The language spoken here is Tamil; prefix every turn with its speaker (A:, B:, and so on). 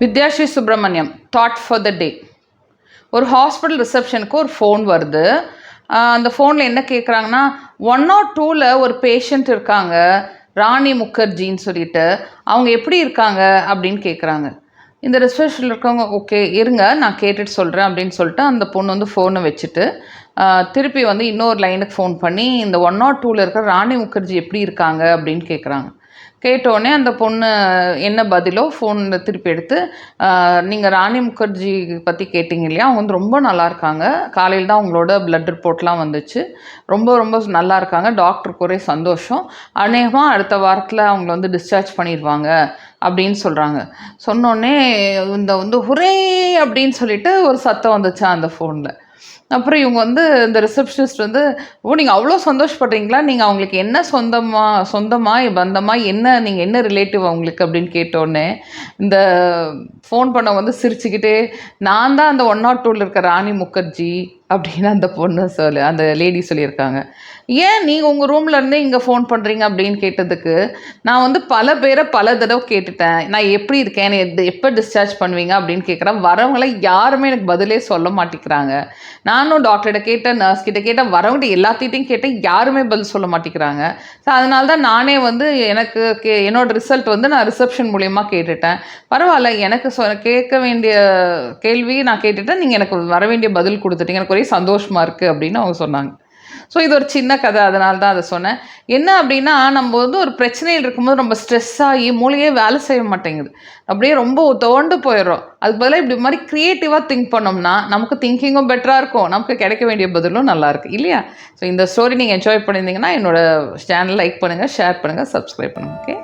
A: Vidyashree Subramaniam thought for the day ஒரு ஹாஸ்பிட்டல் ரிசப்ஷனுக்கு ஒரு ஃபோன் வருது. அந்த ஃபோனில் என்ன கேட்குறாங்கன்னா ஒன் நாட் டூவில் ஒரு பேஷண்ட் இருக்காங்க ராணி முகர்ஜின்னு சொல்லிட்டு. அவங்க எப்படி இருக்காங்க? அப்படின்னு கேட்குறாங்க இந்த ரிசப்ஷனில் இருக்கவங்க ஓகே இருங்க நான் கேட்டுட்டு சொல்கிறேன் அப்படின்னு சொல்லிட்டு அந்த பொண்ணு வந்து ஃபோனை வச்சுட்டு திருப்பி வந்து இன்னொரு லைனுக்கு ஃபோன் பண்ணி இந்த ஒன் நாட் டூவில் இருக்கிற ராணி முகர்ஜி எப்படி இருக்காங்க? அப்படின்னு கேட்குறாங்க கேட்டோடனே அந்த பொண்ணு என்ன பதிலோ ஃபோனில் திருப்பி எடுத்து நீங்கள் ராணி முகர்ஜி பற்றி கேட்டிங்க இல்லையா? அவங்க வந்து ரொம்ப நல்லா இருக்காங்க. காலையில் தான் அவங்களோட பிளட் ரிப்போர்ட்லாம் வந்துச்சு. ரொம்ப ரொம்ப நல்லா இருக்காங்க. டாக்டருக்கு ஒரே சந்தோஷம். அநேகமாக அடுத்த வாரத்தில் அவங்கள வந்து டிஸ்சார்ஜ் பண்ணிடுவாங்க அப்படின்னு சொல்கிறாங்க சொன்னோடனே இந்த வந்து ஒரே அப்படின்னு சொல்லிட்டு ஒரு சத்தம் வந்துச்சா அந்த ஃபோனில் அப்புறம் இவங்க வந்து இந்த ரிசப்ஷனிஸ்ட் வந்து ஓ நீங்கள் அவ்வளோ சந்தோஷப்படுறீங்களா? நீங்கள் அவங்களுக்கு என்ன சொந்தமாக சொந்தமாக பந்தமாக என்ன நீங்கள் என்ன ரிலேட்டிவ் அவங்களுக்கு? அப்படின்னு கேட்டோடனே இந்த ஃபோன் பண்ண வந்து சிரிச்சுக்கிட்டே நான் தான் அந்த ஒன் நாட் டூவில் இருக்க ராணி முகர்ஜி அப்படின்னு அந்த பொண்ணு சொல்லு அந்த லேடி சொல்லியிருக்காங்க. ஏன் நீங்கள் உங்கள் ரூம்லேருந்து இங்கே ஃபோன் பண்ணுறீங்க அப்படின்னு கேட்டதுக்கு நான் வந்து பல பேரை பல தடவை கேட்டுட்டேன். நான் எப்படி இருக்கேன்? என்னை எப்போ டிஸ்சார்ஜ் பண்ணுவீங்க? அப்படின்னு கேட்குறேன் வரவங்களை யாருமே எனக்கு பதிலே சொல்ல மாட்டேங்கிறாங்க. நானும் டாக்டர்கிட்ட கேட்டேன் நர்ஸ் கிட்ட கேட்டேன். வரவங்கிட்ட எல்லாத்திட்டையும் கேட்டேன். யாருமே பதில் சொல்ல மாட்டேங்கிறாங்க. ஸோ அதனால தான் நானே வந்து எனக்கு கே என்னோட ரிசல்ட் வந்து நான் ரிசப்ஷன் மூலயமா கேட்டுட்டேன். பரவாயில்ல எனக்கு சொ கேட்க வேண்டிய கேள்வி நான் கேட்டுட்டேன். நீங்கள் எனக்கு வர வேண்டிய பதில் கொடுத்துட்டீங்க. எனக்கு ஒரே சந்தோஷமாக இருக்குது அப்படின்னு அவங்க சொன்னாங்க. ஸோ இது ஒரு சின்ன கதை. அதனால தான் அதை சொன்னேன். என்ன அப்படின்னா நம்ம வந்து ஒரு பிரச்சனையில் இருக்கும்போது ரொம்ப ஸ்ட்ரெஸ் ஆகி மூளையே வேலை செய்ய மாட்டேங்குது. அப்படியே ரொம்ப தோண்டு போயிடுறோம். அதுக்கு பதிலாக இப்படி மாதிரி க்ரியேட்டிவாக திங்க் பண்ணோம்னா நமக்கு திங்கிங்கும் பெட்டராக இருக்கும். நமக்கு கிடைக்க வேண்டிய பதிலும் நல்லாயிருக்கு இல்லையா? ஸோ இந்த ஸ்டோரி நீங்கள் என்ஜாய் பண்ணியிருந்தீங்கன்னா என்னோட சேனல் லைக் பண்ணுங்கள் ஷேர் பண்ணுங்கள் சப்ஸ்கிரைப் பண்ணுங்கள் ஓகே